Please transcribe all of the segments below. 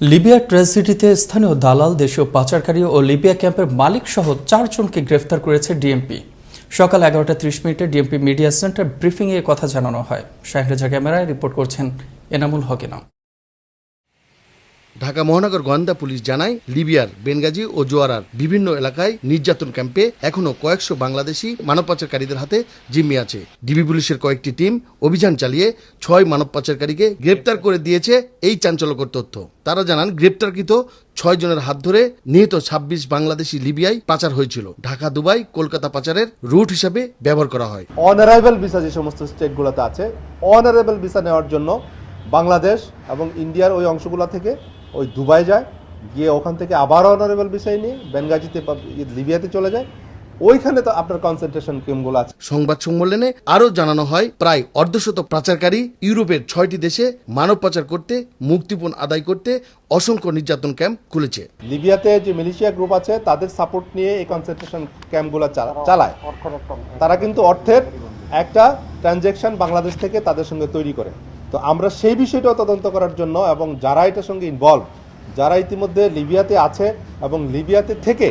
লিবিয়ার ট্রেজিডিতে স্থানীয় দালাল, দেশীয় পাচারকারী ও লিবিয়া ক্যাম্পের মালিক সহ চারজনকে গ্রেফতার করেছে ডিএমপি। সকাল এগারোটা ত্রিশ মিনিটে ডিএমপি মিডিয়া সেন্টার ব্রিফিংয়ে কথা জানানো হয়। শাহরেজা ক্যামেরায় রিপোর্ট করছেন এনামুল হকিনা ঢাকা মহানগর গোয়েন্দা পুলিশ জানায়, লিবিয়ার বেনগাজি ও জোয়ারার বিভিন্ন এলাকায় নির্যাতন ক্যাম্পে এখনও কয়েকশো বাংলাদেশি মানব পাচারকারীদের হাতে জিম্মি আছে। ডিবি পুলিশের কয়েকটি টিম অভিযান চালিয়ে ছয় মানব পাচারকারীকে গ্রেপ্তার করে দিয়েছে এই চাঞ্চল্যকর তথ্য। তারা জানান, গ্রেপ্তারকৃত ছয় জনের হাত ধরে নিহত ছাব্বিশ বাংলাদেশি লিবিয়ায় পাচার হয়েছিল। ঢাকা, দুবাই, কলকাতা পাচারের রুট হিসাবে ব্যবহার করা হয়। অনারেবল ভিসা যে সমস্ত স্টেটগুলোতে আছে, অনারেবল ভিসা নেওয়ার জন্য বাংলাদেশ এবং ইন্ডিয়ার ওই অংশগুলো থেকে ওই দুবাই যায় গিয়ে ওখান থেকে আবার অনারেবল বিষয় নিয়ে বেনগাজিতে লিবিয়াতে চলে যায়। ওইখানে তো আপনার কনসেন্ট্রেশন ক্যাম্পগুলো আছে। সংবাদ সম্মেলনে আরও জানানো হয় প্রায় অর্ধশত পাচারকারী ইউরোপের ছয়টি দেশে মানব পাচার করতে মুক্তিপণ আদায় করতে অসংখ্য নির্যাতন ক্যাম্প খুলেছে। লিবিয়াতে যে মিলিশিয়া গ্রুপ আছে তাদের সাপোর্ট নিয়ে এই কনসেন্ট্রেশন ক্যাম্পগুলো চালায়। তারা কিন্তু অর্থের একটা ট্রানজ্যাকশন বাংলাদেশ থেকে তাদের সঙ্গে তৈরি করে। তো আমরা সেই বিষয়টাও তদন্ত করার জন্য এবং যারা এটার সঙ্গে ইনভলভ যারা ইতিমধ্যে লিবিয়াতে আছে এবং লিবিয়াতে থেকে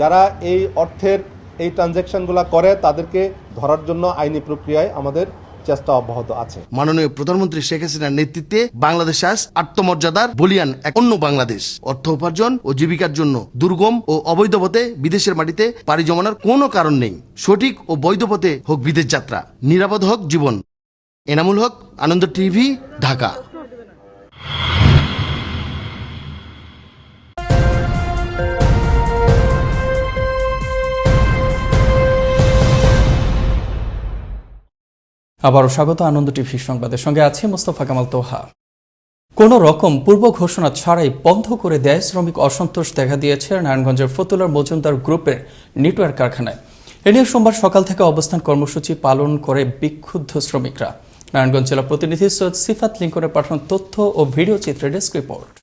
যারা এই অর্থের এই ট্রানজ্যাকশনগুলো করে, তাদেরকে ধরার জন্য আইনি প্রক্রিয়ায় আমাদের চেষ্টা অব্যাহত আছে। মাননীয় প্রধানমন্ত্রী শেখ হাসিনার নেতৃত্বে বাংলাদেশ আজ আত্মমর্যাদার বলিয়ান এক অন্য বাংলাদেশ। অর্থ উপার্জন ও জীবিকার জন্য দুর্গম ও অবৈধ পথে বিদেশের মাটিতে পাড়ি জমানোর কোনো কারণ নেই। সঠিক ও বৈধ পথে হোক বিদেশ যাত্রা। নিরাপদ হোক জীবন। এনামুল হক, আনন্দ টিভি, ঢাকা। আবারও স্বাগত আনন্দ টিভি সংবাদের সঙ্গে আছে মোস্তফা কামাল তোহা। কোনো রকম পূর্ব ঘোষণা ছাড়াই বন্ধ করে দেয় শ্রমিক অসন্তোষ দেখা দিয়েছে নারায়ণগঞ্জের ফতুলার মজুমদার গ্রুপের নেটওয়ার্ক কারখানায়। এ নিয়ে সোমবার সকাল থেকে অবস্থান কর্মসূচি পালন করে বিক্ষুব্ধ শ্রমিকরা। নারায়ণগঞ্জ জেলা প্রতিনিধি সৈয়দ সিফাত লিঙ্কনের পাঠানো তথ্য ও ভিডিও চিত্রের ডেস্ক রিপোর্ট।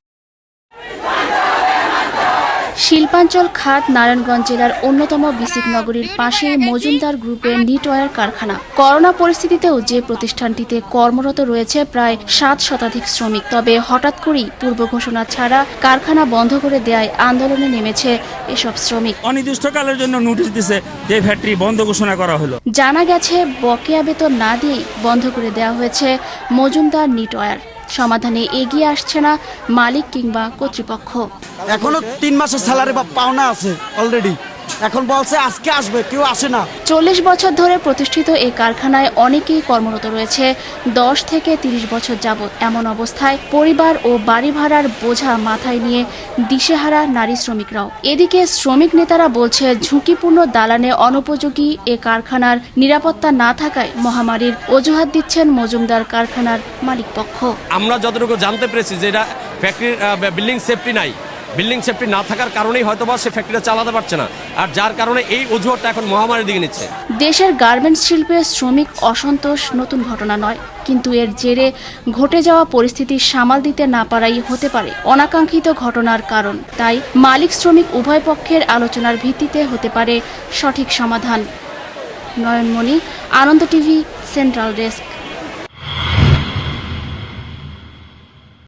শিল্পাঞ্চল খাত নারায়ণগঞ্জ জেলার অন্যতম বিসিক নগরীর পাশে মজুমদার গ্রুপের নিটওয়ার কারখানা। করোনা পরিস্থিতিতেও যে প্রতিষ্ঠানটিতে কর্মরত রয়েছে প্রায় সাত শতাধিক শ্রমিক তবে হঠাৎ করেই পূর্ব ঘোষণা ছাড়া কারখানা বন্ধ করে দেয় আন্দোলনে নেমেছে এসব শ্রমিক। অনির্দিষ্টকালের জন্য নোটিশ দিছে যে ফ্যাক্টরি বন্ধ ঘোষণা করা হলো। জানা গেছে বকেয়া বেতন না দিয়েই বন্ধ করে দেওয়া হয়েছে মজুমদার নিটওয়ার সমাধানে এগিয়ে আসছে না মালিক কিংবা কর্তৃপক্ষ। এখনও তিন মাসের স্যালারি বা পাওনা আছে অলরেডি এখন বলছে আজকে আসবে কেউ আসে না। চল্লিশ বছর ধরে প্রতিষ্ঠিত এই কারখানায় অনেকেই কর্মরত রয়েছে। দশ থেকে তিরিশ বছর যাবৎ এমন অবস্থায় পরিবার ও বাড়ি ভাড়ার বোঝা মাথায় নিয়ে দিশেহারা নারী শ্রমিকরাও। এদিকে শ্রমিক নেতারা বলছে ঝুঁকিপূর্ণ দালানে অনুপযোগী এ কারখানার নিরাপত্তা না থাকায় মহামারীর অজুহাত দিচ্ছেন মজুমদার কারখানার মালিকপক্ষ। আমরা যতটুকু জানতে পেরেছি যে এটা ফ্যাক্টরির বিল্ডিং সেফটি নাই। বিল্ডিং সেফটি না থাকার কারণেই হয়তোবা সে ফ্যাক্টরিটা চালাতে পারছে না। আর যার কারণে এই অজুহাতটা এখন মহামারীর দিকে নিচ্ছে। দেশের গার্মেন্টস শিল্পে শ্রমিক অসন্তোষ নতুন ঘটনা নয়, কিন্তু এর জেরে ঘটে যাওয়া পরিস্থিতি সামাল দিতে না পারাই হতে পারে অনাকাঙ্ক্ষিত ঘটনার কারণ। তাই মালিক শ্রমিক উভয় পক্ষের আলোচনার ভিত্তিতে হতে পারে সঠিক সমাধান। Nayanmoni, Ananda TV, central desk.